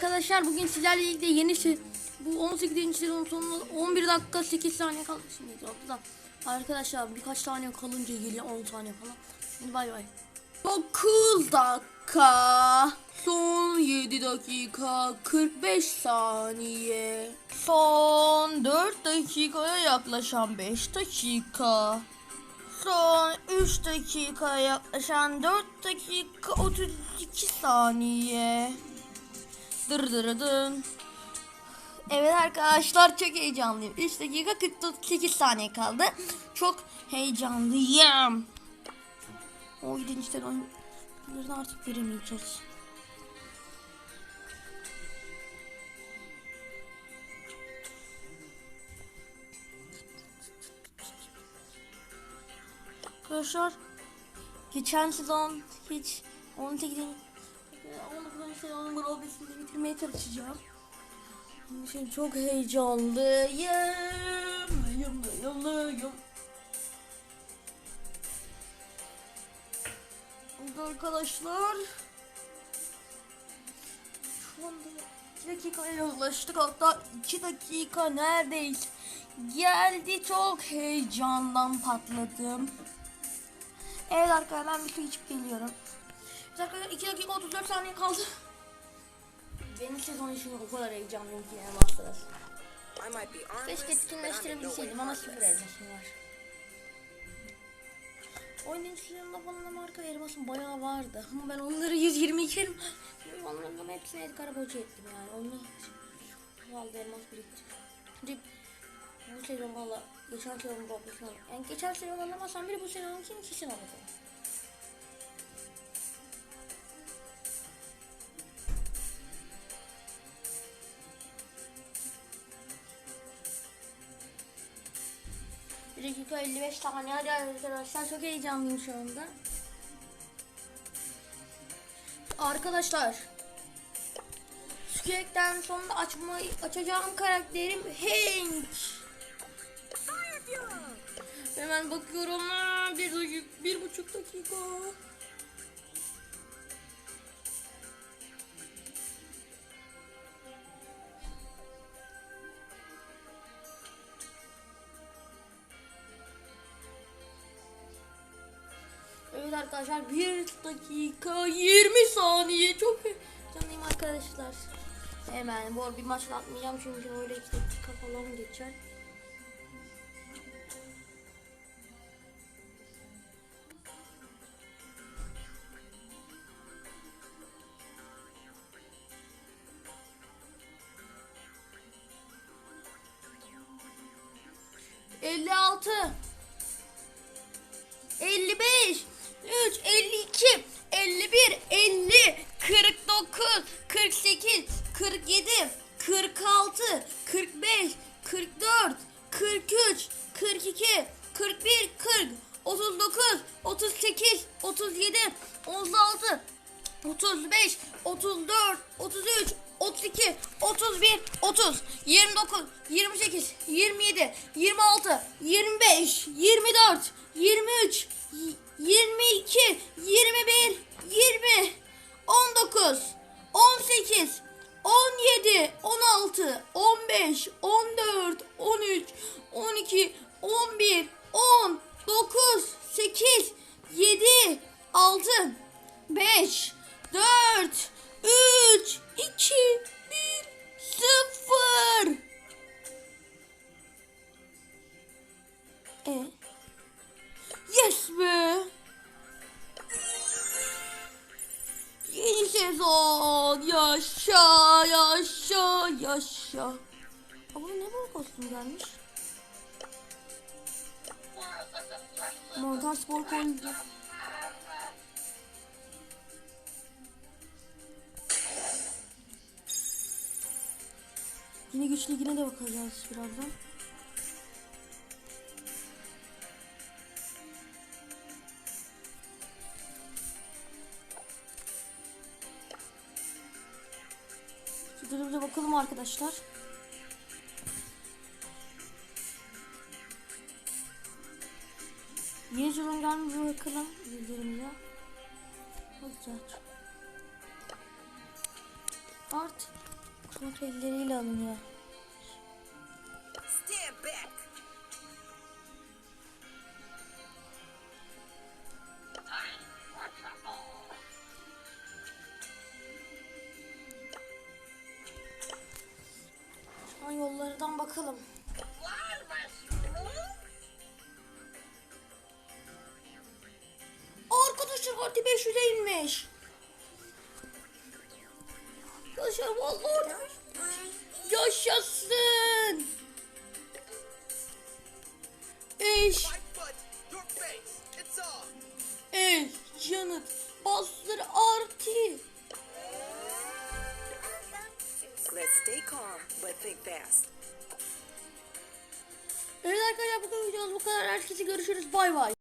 arkadaşlar bugün sizlerle birlikte yeni se- bu 18. sezon sonunda 11 dakika 8 saniye kaldı şimdi da arkadaşlar birkaç tane kalınca geliyor 10 saniye falan. Şimdi bay bay. 9 dakika son 7 dakika 45 saniye son 4 dakikaya yaklaşan 5 dakika Son 3 dakikaya yaklaşan 4 dakika 32 saniye. Dırdırıdın. Evet arkadaşlar çok heyecanlıyım. 3 dakika 48 saniye kaldı. Çok heyecanlıyım. O 7. sezonlarını artık veremeyeceğiz. Arkadaşlar geçen sezon hiç 18. 19. sezonun grobesini bitirmeye çalışacağım. Onun için çok heyecanlıyım. Yım, yım, yım. Burada arkadaşlar şu anda 2 dakikaya ulaştık hatta 2 dakika neredeyse geldi çok heyecandan patladım. Evet arkadaşlar ben bir su içip geliyorum. Arkadaşlar 2 dakika 34 saniye kaldı. Benim sezon için o kadar heyecanlıyım ki yani armless, Keşke etkinleştirebilseydim ama sıfır elmasım var. Oyunun sezonunda falan da marka elmasım bayağı vardı. Ama ben onları 122 elim. Onların ama hepsini el karabocu ettim yani. Onu fazla elmas birikti. Şimdi bu sezon valla geçen sezon babasını Yani geçen sezon alamazsam biri bu sezonunkini kesin alacağım. Bir dakika 55 saniye hadi arkadaşlar çok heyecanlıyım şu anda. Arkadaşlar Squeak'ten sonra açmayı açacağım karakterim Hank. Hemen bakıyorum bir, bir buçuk dakika. Arkadaşlar 1 dakika 20 saniye çok canlıyım arkadaşlar. Hemen bu bir maç atmayacağım çünkü öyle 2 dakika falan geçer. Elli altı. 55 3 52 51 50 49 48 47 46 45 44 43 42 41 40 39 38 37 36 35 34 33 32 31 30 29 28 27 26 25 24 23 22 21 20 19 18 17 16 15 14 13 12 11 10 9 8 7 6 5 4 3 2 1 0 sezon yaşa yaşa yaşa. Bu ne bu kostüm gelmiş? Montar spor koyuncu Yine güç ligine de bakacağız birazdan. Bakalım arkadaşlar. Yeni sezon gelmiş bakalım bildirimde. Bakacağız. Art kontrol elleriyle alınıyor. Hadi 500'e inmiş. Arkadaşlar vallahi yaşasın. Eş, eş, yanıt, basları artı. Let's stay calm, but think fast. Evet arkadaşlar bu kadar videomuz bu kadar. Herkese görüşürüz. Bay bay.